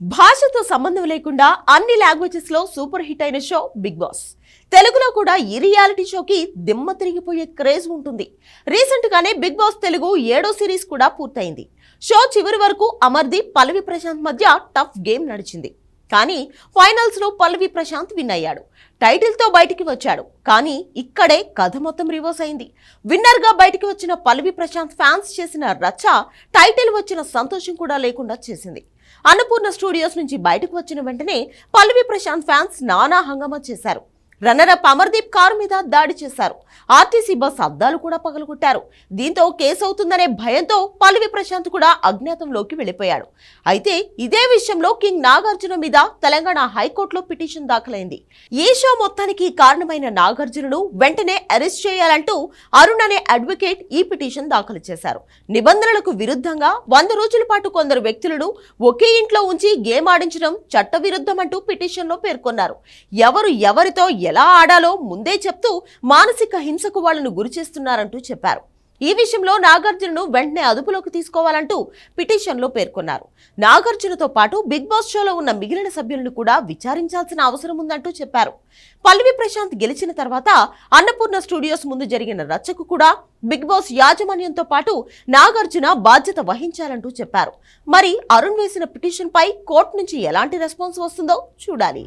భాషతో సంబంధం లేకుండా అన్ని లాంగ్వేజెస్లో సూపర్ హిట్ అయిన షో బిగ్ బాస్ తెలుగులో కూడా ఈ రియాలిటీ షోకి దిమ్మ తిరిగిపోయే క్రేజ్ ఉంటుంది. రీసెంట్ గానే బిగ్ బాస్ తెలుగు ఏడో సిరీస్ కూడా పూర్తయింది. షో చివరి వరకు అమర్దీప్ పల్లవి ప్రశాంత్ మధ్య టఫ్ గేమ్ నడిచింది. కానీ ఫైనల్స్లో పల్లవి ప్రశాంత్ విన్ అయ్యాడు. టైటిల్తో బయటికి వచ్చాడు. కానీ ఇక్కడే కథ మొత్తం రివర్స్ అయింది. విన్నర్గా బయటికి వచ్చిన పల్లవి ప్రశాంత్ ఫ్యాన్స్ చేసిన రచ్చ టైటిల్ వచ్చిన సంతోషం కూడా లేకుండా చేసింది. అన్నపూర్ణ స్టూడియోస్ నుంచి బయటకు వచ్చిన వెంటనే పల్లవి ప్రశాంత్ ఫ్యాన్స్ నానా హంగమా చేశారు. రన్నర్ అప్ అమర్దీప్ కారు మీద దాడి చేశారు. ఆర్టీసీ బస్ అద్దాలు కూడా పగలగొట్టారు. దీంతో కేసు అవుతుందనే భయంతో పల్లవి ప్రశాంత్ కూడా అజ్ఞాతంలోకి వెళ్ళిపోయాడు. అయితే ఇదే విషయంలో కింగ్ నాగార్జున మీద తెలంగాణ హైకోర్టులో పిటిషన్ దాఖలైంది. ఈ షో మొత్తానికి కారణమైన నాగార్జునను వెంటనే అరెస్ట్ చేయాలంటూ అరుణ్ అనే అడ్వకేట్ ఈ పిటిషన్ దాఖలు చేశారు. నిబంధనలకు విరుద్ధంగా వంద రోజుల పాటు కొందరు వ్యక్తులను ఒకే ఇంట్లో ఉంచి గేమ్ ఆడించడం చట్టవిరుద్ధమంటూ పిటిషన్లో పేర్కొన్నారు. ఎవరు ఎవరితో ఎలా ఆడాలో ముందే చెప్తూ మానసిక హింసకు వాళ్ళను గురి చేస్తున్నారంటూ చెప్పారు. ఈ విషయంలో నాగార్జునను వెంటనే అదుపులోకి తీసుకోవాలంటూ పిటిషన్లో పేర్కొన్నారు. నాగార్జునతో పాటు బిగ్ బాస్ షోలో ఉన్న మిగిలిన సభ్యులను కూడా విచారించాల్సిన అవసరం ఉందంటూ చెప్పారు. పల్లవి ప్రశాంత్ గెలిచిన తర్వాత అన్నపూర్ణ స్టూడియోస్ ముందు జరిగిన రచ్చకు కూడా బిగ్ బాస్ యాజమాన్యంతో పాటు నాగార్జున బాధ్యత వహించాలంటూ చెప్పారు. మరి అరుణ్ వేసిన పిటిషన్పై కోర్టు నుంచి ఎలాంటి రెస్పాన్స్ వస్తుందో చూడాలి.